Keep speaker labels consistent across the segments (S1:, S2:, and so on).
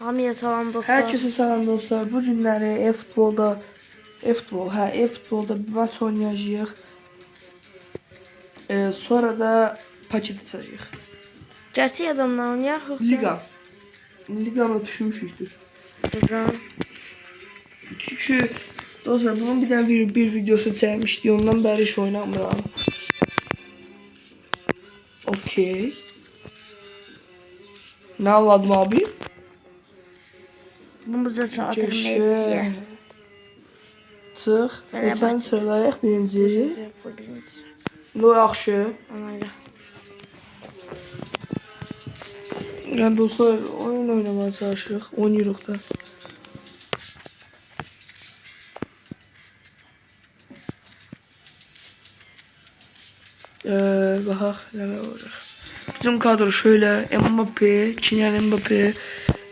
S1: Hamıya salam dostlar.
S2: Hər kəsə salam dostlar. Bu günləri e-futbolda e-futbol, hə, e-futbolda bir maç oynayacağıq. E, sonra da paket açacağıq.
S1: Gerçək adamla oynayaq yoxsa?
S2: Liga. Liqanı düşmüşüzdür.
S1: Hocam.
S2: Çünki dostlar bunun bir dənə bir, bir videosu çəkmişdi. Ondan bəri heç oynamıram. Okey. Nə anladım abi?
S1: Bu atır
S2: Keşke.
S1: Messi.
S2: Çıx.
S1: Fenerbahçe.
S2: Geçən sıradayıq birinci.
S1: Full birinci.
S2: No yaxşı. Yəni dostlar oyun oynamaya çalışırıq. Oynayırıq da. Ee, baxaq nə olacaq. Bizim kadro şöyle Mbappe, Kylian Mbappe,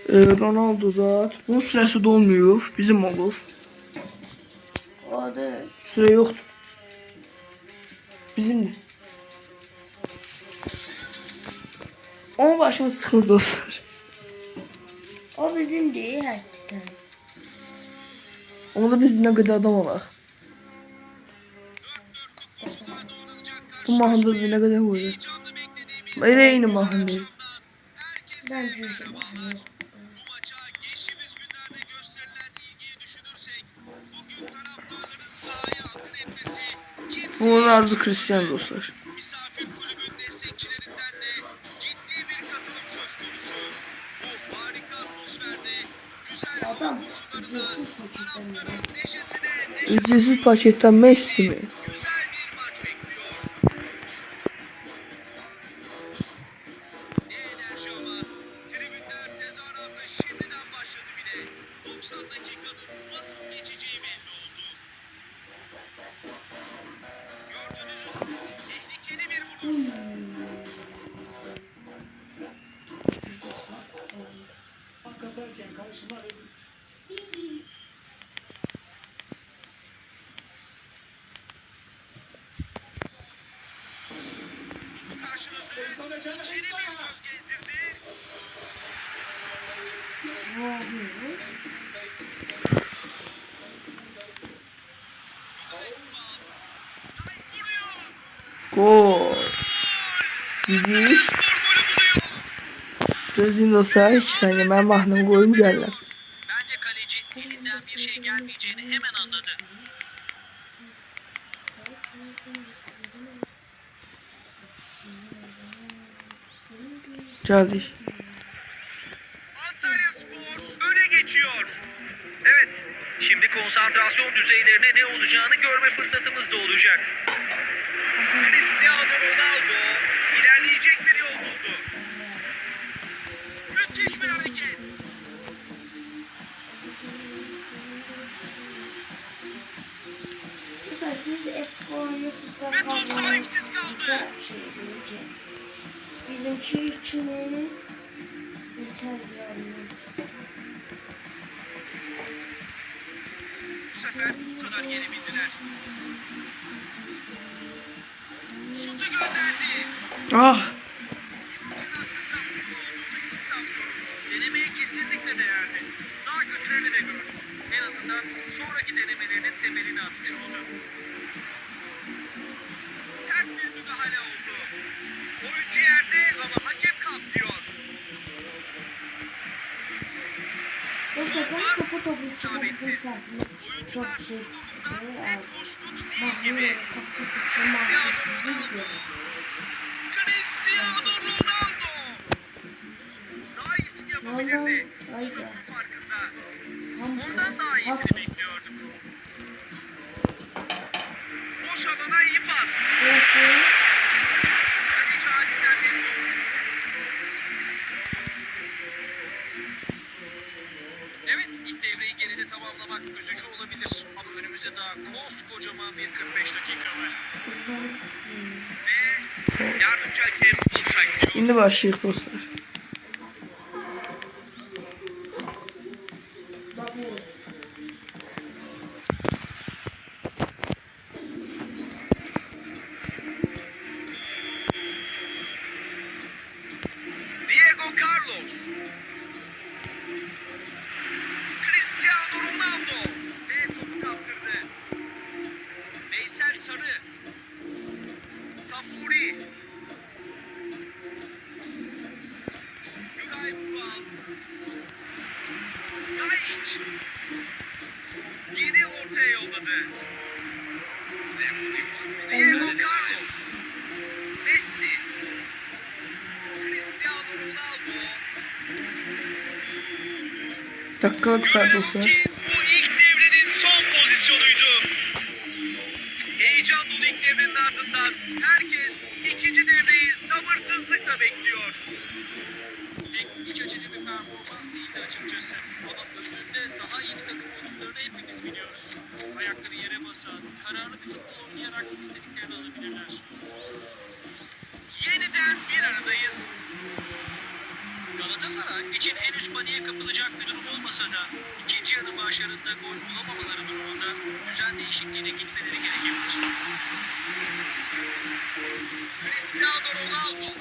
S2: e, Ronaldo zat. Bunun sürəsi dolmuyor. Bizim olur.
S1: Da
S2: Süre yoktur. Bizim de. Ama başımız sıkıldı dostlar.
S1: o bizim değil hakikaten.
S2: Onda biz ne kadar adam olaq. Bu mahnıda bir ne kadar koydu. Elə eyni mahnı.
S1: Ben cüzdüm.
S3: Maça geçtiğimiz günlerde gösterilen ilgiyi düşünürsek bugün taraftarların sahaya akın etmesi kimse
S2: adı Cristiano dostlar.
S3: misafir kulübün destekçilerinden de ciddi bir katılım söz konusu. Bu harika atmosferde güzel hava koşullarında taraftarın neşesine neşe
S2: Ücretsiz paketten Messi mi?
S3: güzel
S4: kasarken karşıma hepsi
S3: Karşıladı. İçeri bir göz.
S2: Gidiş. Gözün dostlar 2 saniye ben mahnımı koyayım gəlirəm.
S3: Bence kaleci elinden bir şey gelmeyeceğini hemen anladı.
S2: Gəldik.
S3: Antalya Spor öne geçiyor. Evet, şimdi konsantrasyon düzeylerine ne olacağını görme fırsatımız da olacak.
S1: Siz F-futbol oynuyorsunuz.
S3: Ve top sahipsiz kaldı.
S1: Şey. Bizimki içini geçer yani.
S3: Bu sefer bu kadar gelebildiler. Şutu gönderdi.
S2: Ah.
S3: Denemeye kesinlikle değerli. Daha kötülerini de gördüm. En azından sonraki denemelerinin temelini atmış oldu. Net hoşnut değil gibi.
S1: için mahvettim diyor.
S3: Cristiano Ronaldo. Daha iyisini yapabilirdi. Da bunun farkında. Ondan daha iyisini bekliyorduk. Boş alana iyi pas. Üzücü olabilir. Ama önümüzde daha koskocaman bir 45 dakika var. Ve yardımcı hakem offside diyor.
S2: İndi başlayıq dostlar.
S3: Modric. Yine ortaya yolladı. Diego Carlos. Messi. Cristiano Ronaldo.
S2: Dakikalık
S3: ki bu ilk devrenin son pozisyonuydu. Heyecan dolu ilk devrenin ardından herkes ikinci devreyi sabırsızlıkla bekliyor. Bir performans değildi açıkçası. Ama özünde daha iyi bir takım olduklarını hepimiz biliyoruz. Ayakları yere basan, kararlı bir futbol oynayarak istediklerini alabilirler. Yeniden bir aradayız. Galatasaray için henüz paniğe kapılacak bir durum olmasa da ikinci yarı başlarında gol bulamamaları durumunda düzen değişikliğine gitmeleri gerekebilir. Cristiano Ronaldo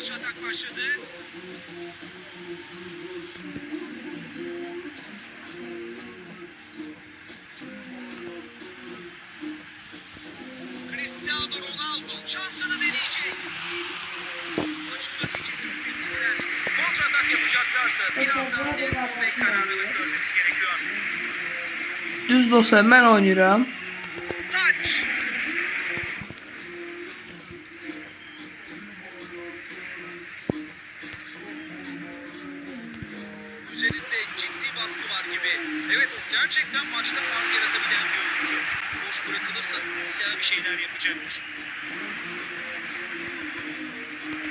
S3: karşı atak başladı. Cristiano Ronaldo şansını deneyecek. Açılmak için çok bekliyorlar. Kontratak yapacaklarsa biraz daha tempo ve kararlılık görmemiz gerekiyor.
S2: Düz dostlar ben oynuyorum.
S3: Gibi. Evet o gerçekten maçta fark yaratabilen bir oyuncu. Boş bırakılırsa illa bir şeyler yapacaktır.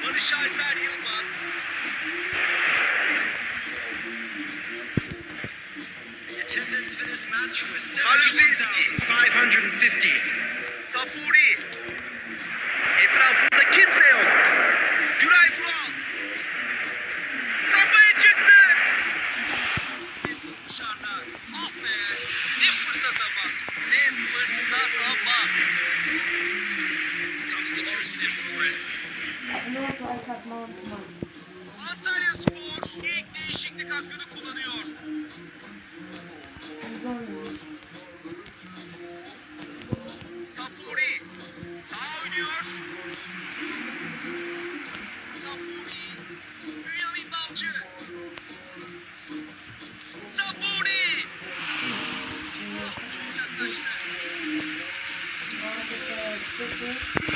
S3: Barış Alper Yılmaz. Kaluzinski.
S5: 550.
S3: Safuri. Etrafında kimse yok. Antalya Spor ilk değişiklik hakkını kullanıyor. Safuri. Sağ oynuyor. Safuri. Bünyamin Balcı. Safuri. Oh, çok yaklaştı.
S1: Galatasaray 0,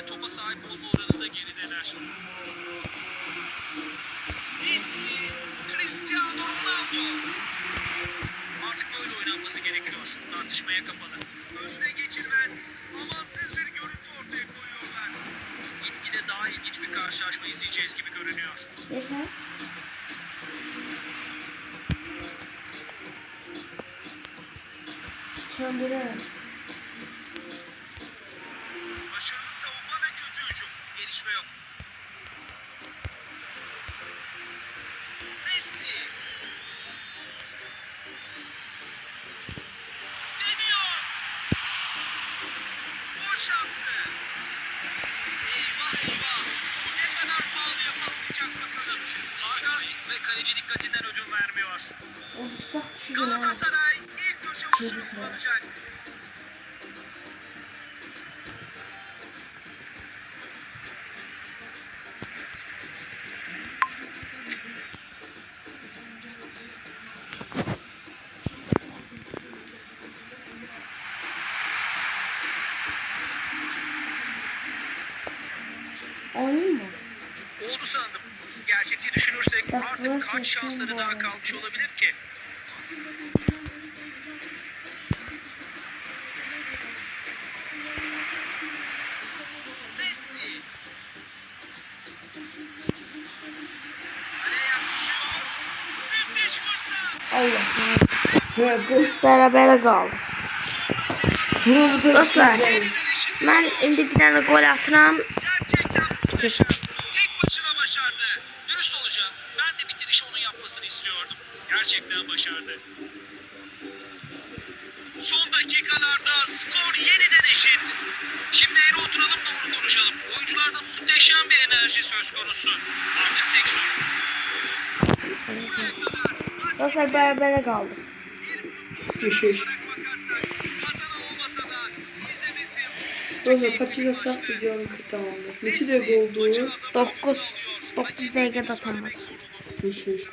S3: de topa sahip olma oranında gerideler. Messi, Cristiano Ronaldo. Artık böyle oynanması gerekiyor. Tartışmaya kapalı. Önüne geçilmez, amansız bir görüntü ortaya koyuyorlar. Gitgide daha ilginç bir karşılaşma izleyeceğiz gibi görünüyor.
S1: Yaşar. Çöndürelim.
S3: Şansı. Eyvah eyvah. Bu ne kadar pahalı yapılmayacak bakalım. Vargas ve kaleci dikkatinden ödün vermiyor.
S1: Oluşacak düşüyor. ha.
S3: Galatasaray ilk köşe vuruşunu kullanacak. Kaç şansları
S1: şimdi
S3: daha kalmış olabilir ki? Messi.
S1: Allah bu beraber kaldı. Dostlar. Ben indi bir tane gol atıram.
S3: Gerçekten muhteşem. Tek başına başardı. Dürüst olacağım. Ben de bitirişi onun yapmasını istiyordum. Gerçekten başardı. Son dakikalarda skor yeniden eşit. Şimdi eğri oturalım doğru konuşalım. Oyuncularda muhteşem bir enerji söz konusu. Artık tek sorun. Kadar
S1: Dostlar berabere kaldık.
S3: Da izlemesi
S2: Dostlar kaç yıl atsak videonun tamamdır. Neçə dəqiqə oldu?
S1: 9 9 dakikada atamadı.
S2: Bir şey.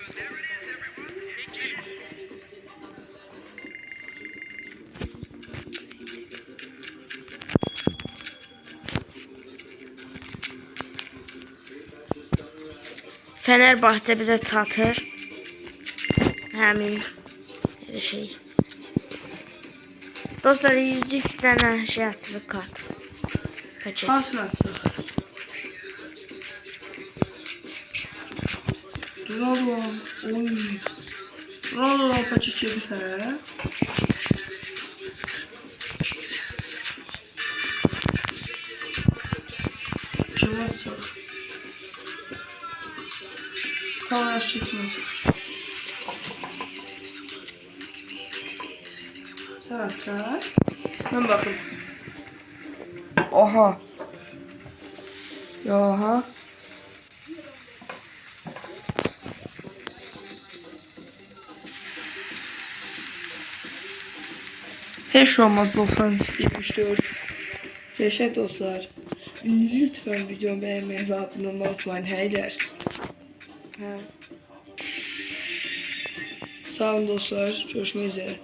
S1: Fenerbahçe bize çatır. Həmin şey. Dostlar 102 dənə şey atırıq kart. Paket.
S2: Hansını açsaq? Oy. Kim açsaq? Tamam yaş çekim açsaq. Sen açsaq. Ben bakın. Oha. Yaha. Hiç olmaz 94. Yaşa dostlar. Lütfen videomu beğenmeyi ve abone olmayı unutmayın. Heyler. Sağ olun dostlar. Görüşmek üzere.